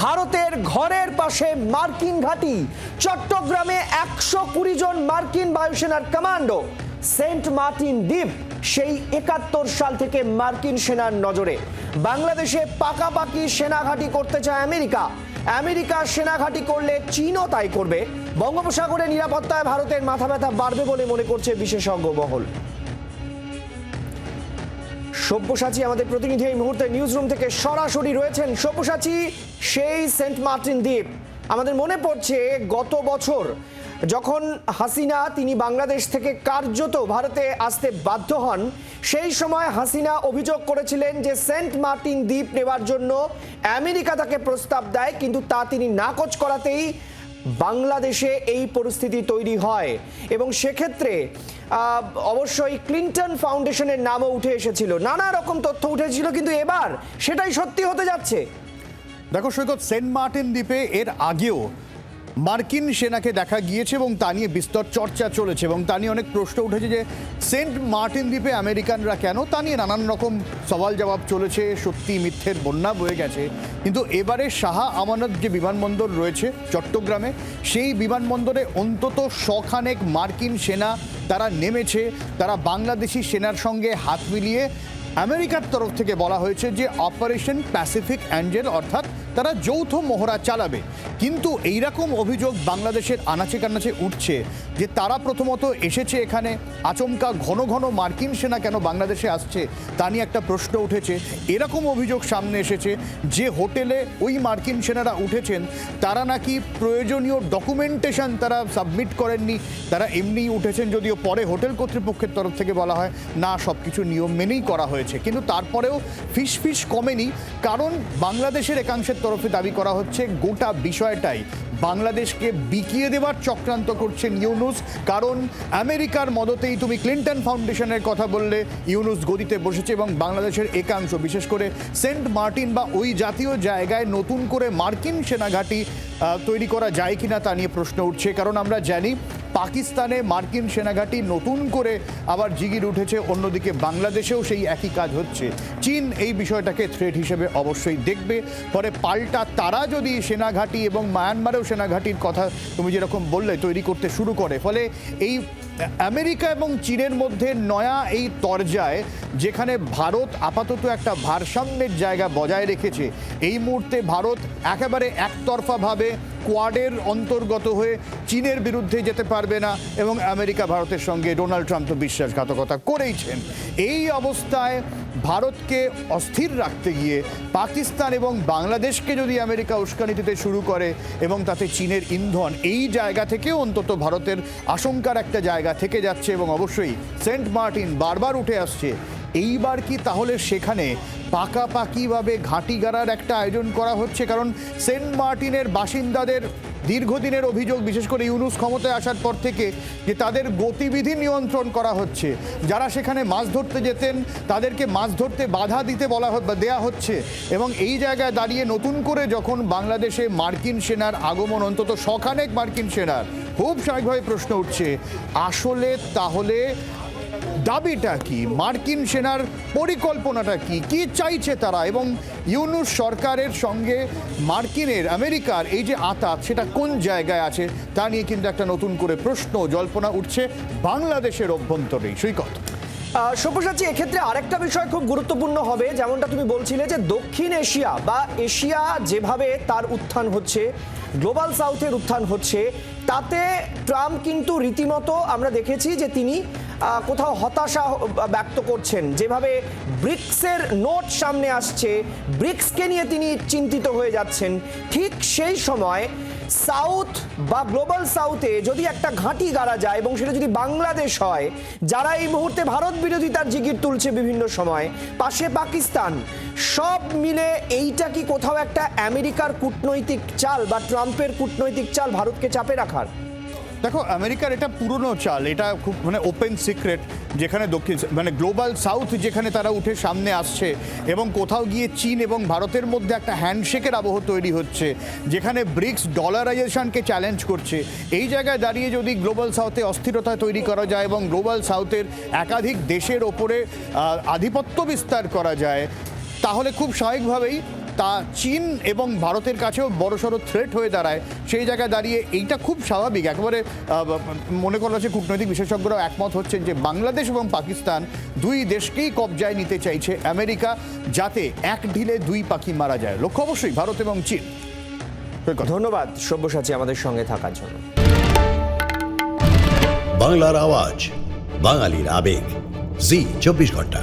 ভারতের ঘরের পাশে মার্কিন ঘাঁটি, চট্টগ্রামে একশো কুড়ি জন মার্কিন বায়ুসেনার কমান্ডো। সেন্ট মার্টিন দ্বীপ সেই একাত্তর সাল থেকে মার্কিন সেনার নজরে। বাংলাদেশে পাকাপাকি সেনাঘাঁটি করতে চায় আমেরিকা। আমেরিকা সেনাঘাঁটি করলে চীনও তাই করবে। বঙ্গোপসাগরে নিরাপত্তায় ভারতের মাথা ব্যথা বাড়বে বলে মনে করছে বিশেষজ্ঞ মহল। সব্যসাচী আমাদের প্রতিনিধি এই মুহূর্তে নিউজ রুম থেকে সরাসরি রয়েছেন। সব্যসাচী, সেই সেন্ট মার্টিন দ্বীপ। আমাদের মনে পড়ছে গত বছর যখন হাসিনা তিনি বাংলাদেশ থেকে কার্যত ভারতে আসতে বাধ্য হন, সেই সময় হাসিনা অভিযোগ করেছিলেন যে সেন্ট মার্টিন দ্বীপ নেওয়ার জন্য আমেরিকা তাকে প্রস্তাব দেয়, কিন্তু তা তিনি নাকচ করাতেই বাংলাদেশে এই পরিস্থিতি তৈরি হয়। এবং সেক্ষেত্রে অবশ্যই ক্লিন্টন ফাউন্ডেশনের নামও উঠে এসেছিল। নানা রকম তথ্য উঠেছিল কিন্তু এবার সেটাই সত্যি হতে যাচ্ছে। দেখো সৈকত, সেন্ট মার্টিন দ্বীপে এর আগেও মার্কিন সেনাকে দেখা গিয়েছে এবং তা নিয়ে বিস্তর চর্চা চলেছে এবং তা নিয়ে অনেক প্রশ্ন উঠেছে যে সেন্ট মার্টিন দ্বীপে আমেরিকানরা কেন? তা নিয়ে নানান রকম সওয়াল জবাব চলেছে, সত্যি মিথ্যের বন্যা বয়ে গেছে। কিন্তু এবারে শাহ আমানত যে বিমানবন্দর রয়েছে চট্টগ্রামে, সেই বিমানবন্দরে অন্তত শখানেক মার্কিন সেনা তারা নেমেছে। তারা বাংলাদেশি সেনার সঙ্গে হাত মিলিয়ে আমেরিকার তরফ থেকে বলা হয়েছে যে অপারেশন প্যাসিফিক অ্যাঞ্জেল অর্থাৎ তারা যৌথ মহড়া চালাবে। কিন্তু এইরকম অভিযোগ বাংলাদেশের আনাচে কানাচে উঠছে যে তারা প্রথমত এসেছে এখানে, আচমকা ঘন ঘন মার্কিন সেনা কেন বাংলাদেশে আসছে তা নিয়ে একটা প্রশ্ন উঠেছে। এরকম অভিযোগ সামনে এসেছে যে হোটেলে ওই মার্কিন সেনারা উঠেছেন, তারা নাকি প্রয়োজনীয় ডকুমেন্টেশন তারা সাবমিট করেননি। তারা এমনিই উঠেছেন যদিও পরে হোটেল কর্তৃপক্ষের তরফ থেকে বলা হয়, না সব কিছু নিয়ম মেনেই করা হয়েছে। কিন্তু তারপরেও ফিস ফিস কমেনি, কারণ বাংলাদেশের একাংশের তরফে দাবি করা হচ্ছে, গোটা বিষয়টাই বাংলাদেশকে বিকিয়ে দেওয়ার চক্রান্ত করছেন ইউনুস। কারণ আমেরিকার মদতেই তুমি ক্লিন্টন ফাউন্ডেশনের কথা বললে, ইউনুস গদিতে বসেছে এবং বাংলাদেশের একাংশ, বিশেষ করে সেন্ট মার্টিন বা ওই জাতীয় জায়গায় নতুন করে মার্কিন সেনাঘাঁটি তৈরি করা যায় কিনা তা নিয়ে প্রশ্ন উঠছে। কারণ আমরা জানি পাকিস্তানে মার্কিন সেনাঘাঁটি নতুন করে আবার জিগির উঠেছে, অন্যদিকে বাংলাদেশেও সেই একই কাজ হচ্ছে। চীন এই বিষয়টাকে থ্রেট হিসেবে অবশ্যই দেখবে। পরে পাল্টা তারা যদি সেনাঘাঁটি এবং মায়ানমারেও সেনাঘাঁটির কথা তুমি যেরকম বললে, তৈরি করতে শুরু করে। ফলে এই আমেরিকা এবং চীনের মধ্যে নয়া এই তরজায়, যেখানে ভারত আপাতত একটা ভারসাম্যের জায়গা বজায় রেখেছে, এই মুহূর্তে ভারত একেবারে একতরফাভাবে কোয়াডের অন্তর্গত হয়ে চীনের বিরুদ্ধে যেতে পারবে না এবং আমেরিকা ভারতের সঙ্গে ডোনাল্ড ট্রাম্প তো বিশ্বাসঘাতকতা করেইছেন। এই অবস্থায় ভারতকে অস্থির রাখতে গিয়ে পাকিস্তান এবং বাংলাদেশকে যদি আমেরিকা উস্কানি দিতে শুরু করে এবং তাতে চীনের ইন্ধন এই জায়গা থেকেও অন্তত ভারতের আশঙ্কার একটা জায়গা থেকে যাচ্ছে এবং অবশ্যই সেন্ট মার্টিন বারবার উঠে আসছে এইবার কি তাহলে সেখানে পাকাপাকিভাবে ঘাঁটি গাড়ার একটা আয়োজন করা হচ্ছে? কারণ সেন্ট মার্টিনের বাসিন্দাদের দীর্ঘদিনের অভিযোগ, বিশেষ করে ইউনুস ক্ষমতায় আসার পর থেকে, যে তাদের গতিবিধি নিয়ন্ত্রণ করা হচ্ছে। যারা সেখানে মাছ ধরতে যেতেন, তাদেরকে মাছ ধরতে বাধা দিতে বলা দেয়া হচ্ছে। এবং এই জায়গায় দাঁড়িয়ে নতুন করে যখন বাংলাদেশে মার্কিন সেনার আগমন, অন্তত শখানেক মার্কিন সেনার, খুব স্বাভাবিকভাবে প্রশ্ন উঠছে। আসলে তাহলে দাবিটা কি? মার্কিন সেনার পরিকল্পনাটা কি? কি চাইছে তারা? এবং ইউনুস সরকারের সঙ্গে মার্কিনের, আমেরিকার এই যে আতাত, সেটা কোন জায়গায় আছে? তা নিয়ে কিন্তু একটা নতুন করে প্রশ্ন জল্পনা উঠছে বাংলাদেশের অভ্যন্তরেই। সৈকত। সব্যসাচী, এক্ষেত্রে আরেকটা বিষয় খুব গুরুত্বপূর্ণ হবে, যেমনটা তুমি বলছিলে যে দক্ষিণ এশিয়া বা এশিয়া যেভাবে তার উত্থান হচ্ছে গ্লোবাল সাউথের উত্থান হচ্ছে। তাতে ট্রাম্প কিন্তু রীতিমতো আমরা দেখেছি যে তিনি কোথাও হতাশা ব্যক্ত করছেন। যেভাবে ব্রিক্সের নোট সামনে আসছে, ব্রিক্সকে নিয়ে তিনি চিন্তিত হয়ে যাচ্ছেন। ঠিক সেই সময় সাউথ বা গ্লোবাল সাউথে যদি একটা ঘাঁটি গাড়া যায় এবং সেটা যদি বাংলাদেশ হয়, যারা এই মুহূর্তে ভারত বিরোধিতার জিগির তুলছে বিভিন্ন সময়, পাশে পাকিস্তান, সব মিলে এইটা কি কোথাও একটা আমেরিকার কূটনৈতিক চাল বা ট্রাম্পের কূটনৈতিক চাল ভারতকে চাপে রাখার। দেখো, আমেরিকার এটা পুরনো চাল, এটা খুব মানে ওপেন সিক্রেট যেখানে দক্ষিণ মানে গ্লোবাল সাউথ যেখানে তারা উঠে সামনে আসছে এবং কোথাও গিয়ে চীন এবং ভারতের মধ্যে একটা হ্যান্ডশেকের আবহ তৈরি হচ্ছে, যেখানে ব্রিক্স ডলারাইজেশনকে চ্যালেঞ্জ করছে। এই জায়গায় দাঁড়িয়ে যদি গ্লোবাল সাউথে অস্থিরতা তৈরি করা যায় এবং গ্লোবাল সাউথের একাধিক দেশের ওপরে আধিপত্য বিস্তার করা যায়, তাহলে খুব স্বাভাবিকভাবেই তা চীন এবং ভারতের কাছেও বড়সড় থ্রেট হয়ে দাঁড়ায়। সেই জায়গায় দাঁড়িয়ে এইটা খুব স্বাভাবিক। একেবারে মনে করা হচ্ছে কূটনৈতিক বিশেষজ্ঞরাও একমত হচ্ছেন যে বাংলাদেশ এবং পাকিস্তান দুই দেশকেই কবজায় নিতে চাইছে আমেরিকা যাতে এক ঢিলে দুই পাখি মারা যায়। লক্ষ্য অবশ্যই ভারত এবং চীন। ধন্যবাদ সব্যসাচী আমাদের সঙ্গে থাকার জন্য। বাংলার আওয়াজ বাঙালির আবেগ। জি চব্বিশ ঘণ্টা।